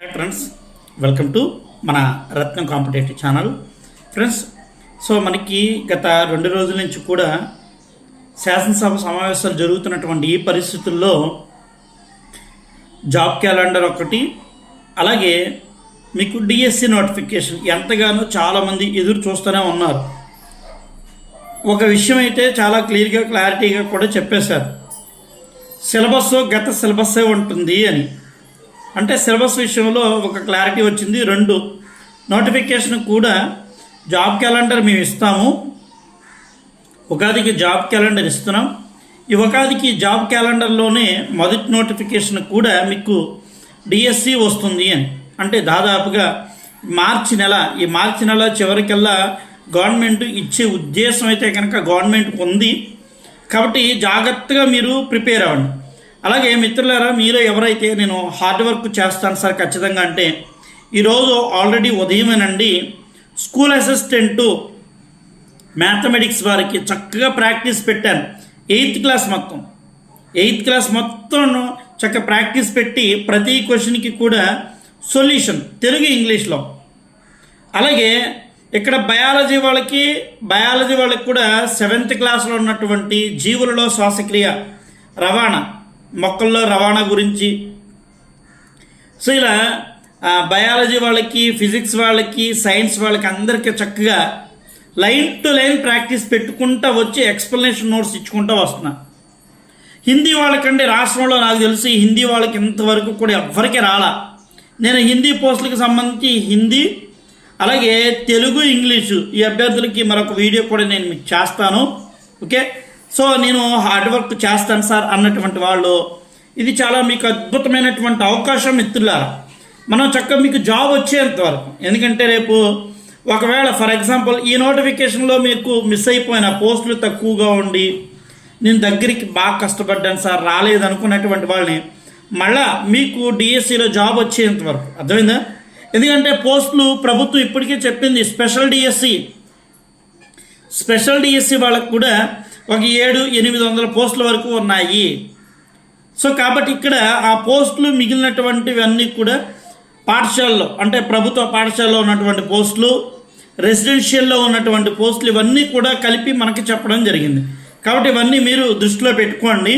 Hi friends welcome to మన Ratnam competitive channel friends so మనకి గత రెండు రోజుల నుంచి కూడా శాసనసభ సమావేశాలు జరుగుతున్నటువంటి ఈ పరిస్థితుల్లో జాబ్ క్యాలెండర్ ఒకటి అలాగే మీకు డిఎస్సి నోటిఫికేషన్ ఎంతగానో చాలామంది ఎదురు చూస్తూనే ఉన్నారు. ఒక విషయం అయితే చాలా క్లియర్గా క్లారిటీగా కూడా చెప్పేశారు. సిలబస్ గత సిలబస్సే ఉంటుంది అని. అంటే సిలబస్ విషయంలో ఒక క్లారిటీ వచ్చింది. రెండు నోటిఫికేషన్ కూడా జాబ్ క్యాలెండర్ మేము ఇస్తాము. ఉగాదికి జాబ్ క్యాలెండర్ ఇస్తున్నాం. ఈ ఉగాదికి జాబ్ క్యాలెండర్లోనే మొదటి నోటిఫికేషన్ కూడా మీకు డిఎస్సి వస్తుంది అని. అంటే దాదాపుగా మార్చి నెల ఈ మార్చి నెల చివరికల్లా గవర్నమెంట్ ఇచ్చే ఉద్దేశం అయితే కనుక గవర్నమెంట్ ఉంది. కాబట్టి జాగ్రత్తగా మీరు ప్రిపేర్ అవ్వండి. అలాగే మిత్రులారా మీరు ఎవరైతే నేను హార్డ్ వర్క్ చేస్తాను సార్ ఖచ్చితంగా అంటే ఈరోజు ఆల్రెడీ ఉదయమేనండి స్కూల్ అసిస్టెంటు మ్యాథమెటిక్స్ వారికి చక్కగా ప్రాక్టీస్ పెట్టాను. ఎయిత్ క్లాస్ మొత్తం. ఎయిత్ క్లాస్ మొత్తం చక్కగా ప్రాక్టీస్ పెట్టి ప్రతి క్వశ్చన్కి కూడా సొల్యూషన్ తెలుగు ఇంగ్లీష్లో. అలాగే ఇక్కడ బయాలజీ వాళ్ళకి బయాలజీ వాళ్ళకి కూడా సెవెంత్ క్లాస్లో ఉన్నటువంటి జీవులలో శ్వాసక్రియ రవాణా. మొక్కల్లో రవాణా గురించి. సో ఇలా బయాలజీ వాళ్ళకి ఫిజిక్స్ వాళ్ళకి సైన్స్ వాళ్ళకి అందరికీ చక్కగా లైన్ టు లైన్ ప్రాక్టీస్ పెట్టుకుంటా వచ్చి ఎక్స్ప్లెనేషన్ నోట్స్ ఇచ్చుకుంటూ వస్తున్నా. హిందీ వాళ్ళకంటే రాష్ట్రంలో నాకు తెలిసి హిందీ వాళ్ళకి ఇంతవరకు కూడా ఎవ్వరికీ రాలా. నేను హిందీ పోస్టులకు సంబంధించి హిందీ అలాగే తెలుగు ఇంగ్లీషు ఈ అభ్యర్థులకి మరొక వీడియో కూడా నేను మీకు చేస్తాను. ఓకే? సో నేను హార్డ్ వర్క్ చేస్తాను సార్ అన్నటువంటి వాళ్ళు. ఇది చాలా మీకు అద్భుతమైనటువంటి అవకాశం మిత్రులారా. మనం చక్కగా మీకు జాబ్ వచ్చేంత వరకు. ఎందుకంటే రేపు ఒకవేళ ఫర్ ఎగ్జాంపుల్ ఈ నోటిఫికేషన్లో మీకు మిస్ అయిపోయిన పోస్టులు తక్కువగా ఉండి నేను దగ్గరికి బాగా కష్టపడ్డాను సార్ రాలేదు అనుకున్నటువంటి వాళ్ళని మళ్ళా మీకు డిఎస్సిలో జాబ్ వచ్చేంత వరకు. అర్థమైందా? ఎందుకంటే పోస్టులు ప్రభుత్వం ఇప్పటికే చెప్పింది స్పెషల్ డిఎస్సి స్పెషల్ డిఎస్సి వాళ్ళకు కూడా ఒక ఏడు ఎనిమిది వందల పోస్టుల వరకు ఉన్నాయి. సో కాబట్టి ఇక్కడ ఆ పోస్టులు మిగిలినటువంటివన్నీ కూడా పాఠశాలలో అంటే ప్రభుత్వ పాఠశాలలో ఉన్నటువంటి పోస్టులు రెసిడెన్షియల్లో ఉన్నటువంటి పోస్టులు ఇవన్నీ కూడా కలిపి మనకి చెప్పడం జరిగింది. కాబట్టి ఇవన్నీ మీరు దృష్టిలో పెట్టుకోండి.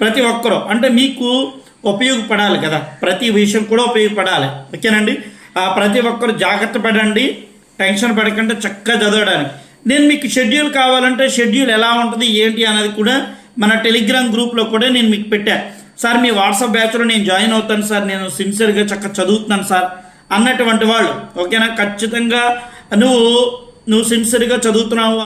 ప్రతి ఒక్కరూ అంటే మీకు ఉపయోగపడాలి కదా. ప్రతి విషయం కూడా ఉపయోగపడాలి. ఓకేనండి? ప్రతి ఒక్కరు జాగ్రత్త పడండి. టెన్షన్ పడకుండా చక్కగా చదవడానికి. నేను మీకు షెడ్యూల్ కావాలంటే షెడ్యూల్ ఎలా ఉంటుంది ఏంటి అనేది కూడా మన టెలిగ్రామ్ గ్రూప్లో కూడా నేను మీకు పెట్టా. సార్ మీ వాట్సాప్ బ్యాచ్లో నేను జాయిన్ అవుతాను సార్ నేను సిన్సియర్గా చక్కగా చదువుతున్నాను సార్ అన్నటువంటి వాళ్ళు. ఓకేనా? ఖచ్చితంగా నువ్వు నువ్వు సిన్సియర్గా చదువుతున్నావు.